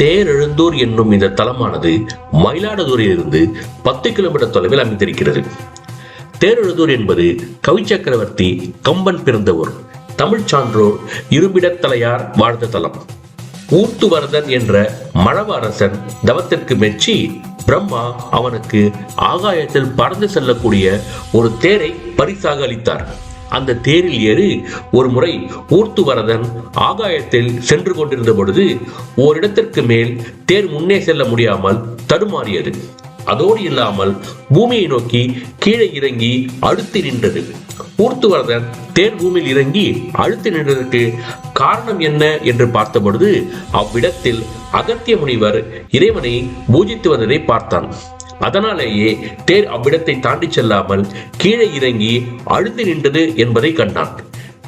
தேரெழுந்தூர் என்னும் இந்த தலமானது மயிலாடுதுறையிலிருந்து பத்து கிலோமீட்டர் தொலைவில் அமைந்திருக்கிறது. தேரெழுந்தூர் என்பது கவி சக்கரவர்த்தி கம்பன் பிறந்த ஊர். தமிழ் சான்றோர் இருபிடத்தலையார் வாழ்ந்த தலம். ஊர்த்துவர்தன் என்ற மழவ அரசன் தவத்திற்கு மெச்சி பிரம்மா அவனுக்கு ஆகாயத்தில் பறந்து செல்லக்கூடிய ஒரு தேரை பரிசாக அளித்தார். அந்த தேரில் ஏறி ஒரு முறை ஊர்த்துவரதன் ஆகாயத்தில் சென்று கொண்டிருந்த பொழுது ஓரிடத்திற்கு மேல் தேர் முன்னே செல்ல முடியாமல் தடுமாறியது. அதோடு இல்லாமல் பூமியை நோக்கி கீழே இறங்கி அழுத்தி நின்றது. ஊர்த்துவரதன் தேர் பூமியில் இறங்கி அழுத்தி நின்றதற்கு காரணம் என்ன என்று பார்த்தபொழுது அவ்விடத்தில் அகத்திய முனிவர் இறைவனை பூஜித்து வந்ததை பார்த்தான். அதனாலேயே தேர் அவ்விடத்தை தாண்டி செல்லாமல் கீழே இறங்கி அழுந்து நின்றது என்பதை கண்டான்.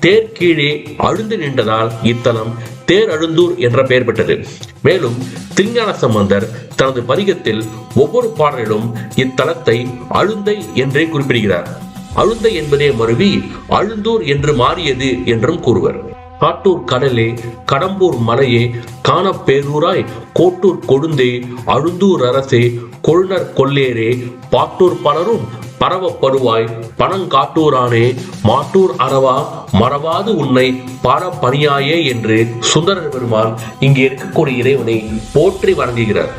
தேர் கீழே அழுந்து நின்றதால் இத்தலம் தேர் அழுந்தூர் என்ற பெயர் பெற்றது. மேலும் திருஞான சம்பந்தர் தனது பதிகத்தில் ஒவ்வொரு பாடலிலும் இத்தலத்தை அழுந்தை என்றே குறிப்பிடுகிறார். அழுந்தை என்பதே மருவி அழுந்தூர் என்று மாறியது என்றும் கூறுவர். காட்டூர் கடலே கடம்பூர் மலையே காணப்பேரூராய் கோட்டூர் கொழுந்தே அழுந்தூர் அரசே கொழுநர் கொல்லேரே பாட்டூர் பலரும் பரவப்படுவாய் பணங்காட்டூரானே மாட்டூர் அறவா மறவாது உன்னை பாரப்பணியாயே என்று சுந்தரர் பெருமான் இங்கே இருக்கக்கூடிய இறைவனை போற்றி வணங்குகிறார்.